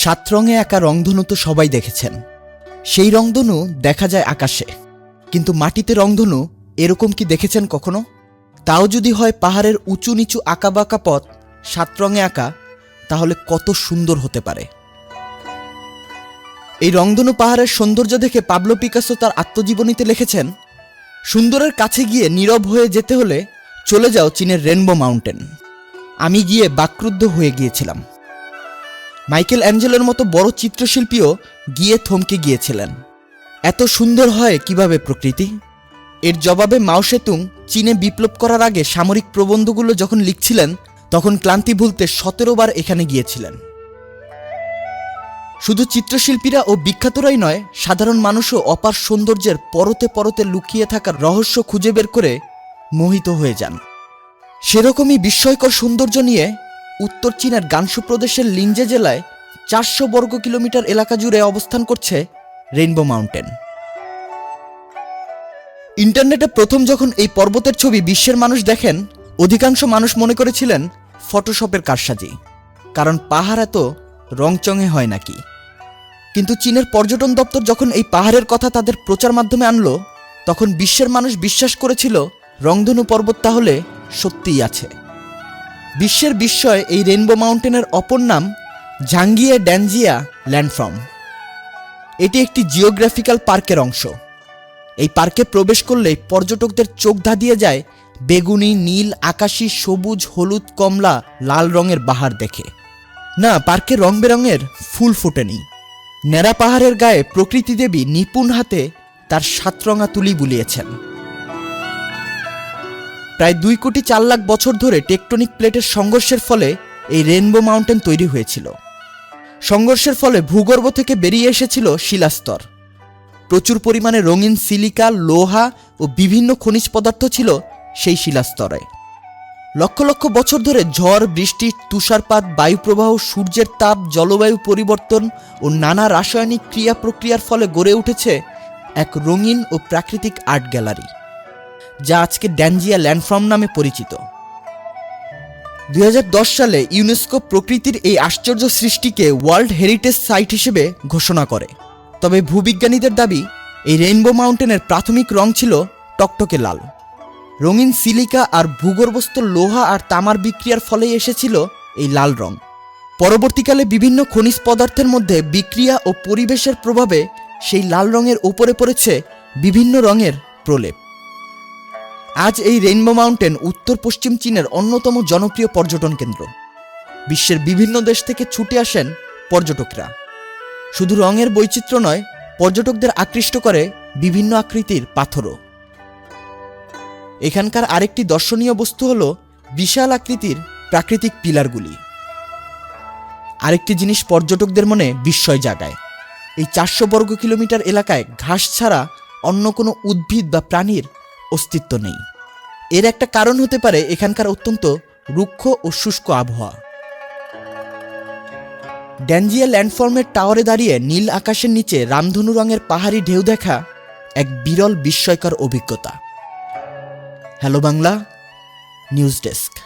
সাত রঙে একা রংধনু তো সবাই দেখেছেন। সেই রংধনু দেখা যায় আকাশে। কিন্তু মাটিতে রংধনু এরকম কি দেখেছেন কখনো? তাও যদি হয় পাহাড়ের উঁচু নিচু আঁকাবাঁকা পথ সাত রঙে আঁকা, তাহলে কত সুন্দর হতে পারে। এই রংধনু পাহাড়ের সৌন্দর্য দেখে পাবলো পিকাসো তার আত্মজীবনীতে লিখেছেন, সুন্দরের কাছে গিয়ে নীরব হয়ে যেতে হলে চলে যাও চীনের রেনবো মাউন্টেন। আমি গিয়ে বাক্রুদ্ধ হয়ে গিয়েছিলাম। মাইকেল অ্যাঞ্জেলোর মতো বড় চিত্রশিল্পীও গিয়ে থমকে গিয়েছিলেন। এত সুন্দর হয় কীভাবে প্রকৃতি? এর জবাবে মাও সেতুং চীনে বিপ্লব করার আগে সামরিক প্রবন্ধগুলো যখন লিখছিলেন, তখন ক্লান্তি ভুলতে সতেরো বার এখানে গিয়েছিলেন। শুধু চিত্রশিল্পীরা ও বিখ্যাতরাই নয়, সাধারণ মানুষও অপার সৌন্দর্যের পরতে পরতে লুকিয়ে থাকার রহস্য খুঁজে বের করে মোহিত হয়ে যান। সেরকমই বিস্ময়কর সৌন্দর্য নিয়ে উত্তর চীনের গানসু প্রদেশের লিঞ্জে জেলায় চারশো বর্গ কিলোমিটার এলাকা জুড়ে অবস্থান করছে রেইনবো মাউন্টেন। ইন্টারনেটে প্রথম যখন এই পর্বতের ছবি বিশ্বের মানুষ দেখেন, অধিকাংশ মানুষ মনে করেছিলেন ফটোশপের কারসাজি, কারণ পাহাড় এত রংচঙে হয় নাকি। কিন্তু চীনের পর্যটন দপ্তর যখন এই পাহাড়ের কথা তাদের প্রচার মাধ্যমে আনলো, তখন বিশ্বের মানুষ বিশ্বাস করেছিল রংধনু পর্বত তাহলে সত্যিই আছে। বিশ্বের বিস্ময় এই রেনবো মাউন্টেনের অপর নাম জাঙ্গিয়া ড্যানজিয়া ল্যান্ডফর্ম এটি একটি জিওগ্রাফিক্যাল পার্কের অংশ। এই পার্কে প্রবেশ করলে পর্যটকদের চোখ ধাঁধিয়ে যায় বেগুনি, নীল, আকাশি, সবুজ, হলুদ, কমলা, লাল রঙের বাহার দেখে। না পার্কে রং বেরঙের ফুল ফোটেনি। ন্যাড়া পাহাড়ের গায়ে প্রকৃতি দেবী নিপুণ হাতে তার সাতরঙা তুলি বুলিয়েছেন। প্রায় দুই কোটি চার লাখ বছর ধরে টেকটনিক প্লেটের সংঘর্ষের ফলে এই রেনবো মাউন্টেন তৈরি হয়েছিল। সংঘর্ষের ফলে ভূগর্ভ থেকে বেরিয়ে এসেছিল শিলাস্তর। প্রচুর পরিমাণে রঙিন সিলিকা, লোহা ও বিভিন্ন খনিজ পদার্থ ছিল সেই শিলাস্তরে। লক্ষ লক্ষ বছর ধরে ঝড়, বৃষ্টি, তুষারপাত, বায়ুপ্রবাহ, সূর্যের তাপ, জলবায়ু পরিবর্তন ও নানা রাসায়নিক ক্রিয়া প্রক্রিয়ার ফলে গড়ে উঠেছে এক রঙিন ও প্রাকৃতিক আর্ট গ্যালারি। যা আজকে ড্যানজিয়া ল্যান্ডফর্ম নামে পরিচিত। দু হাজার দশ সালে ইউনেস্কো প্রকৃতির এই আশ্চর্য সৃষ্টিকে ওয়ার্ল্ড হেরিটেজ সাইট হিসেবে ঘোষণা করে। তবে ভূবিজ্ঞানীদের দাবি, এই রেইনবো মাউন্টেনের প্রাথমিক রং ছিল টকটকে লাল। রঙিন সিলিকা আর ভূগর্ভস্থ লোহা আর তামার বিক্রিয়ার ফলেই এসেছিল এই লাল রং। পরবর্তীকালে বিভিন্ন খনিজ পদার্থের মধ্যে বিক্রিয়া ও পরিবেশের প্রভাবে সেই লাল রঙের ওপরে পড়েছে বিভিন্ন রঙের প্রলেপ। আজ এই রেইনবো মাউন্টেন উত্তর পশ্চিম চীনের অন্যতম জনপ্রিয় পর্যটন কেন্দ্র। বিশ্বের বিভিন্ন দেশ থেকে ছুটে আসেন পর্যটকরা। শুধু রঙের বৈচিত্র্য নয়, পর্যটকদের আকৃষ্ট করে বিভিন্ন আকৃতির পাথরও। এখানকার আরেকটি দর্শনীয় বস্তু হল বিশাল আকৃতির প্রাকৃতিক পিলারগুলি। আরেকটি জিনিস পর্যটকদের মনে বিস্ময় জাগায়। এই চারশো বর্গ কিলোমিটার এলাকায় ঘাস ছাড়া অন্য কোনো উদ্ভিদ বা প্রাণীর অস্তিত্ব নেই। এর একটা কারণ হতে পারে এখানকার অত্যন্ত রুক্ষ ও শুষ্ক আবহাওয়া। ড্যানজিয়া ল্যান্ডফর্মের টাওয়ারে দাঁড়িয়ে নীল আকাশের নিচে রামধনু রঙের পাহাড়ি ঢেউ দেখা এক বিরল বিস্ময়কর অভিজ্ঞতা। Hello Bangla, news desk.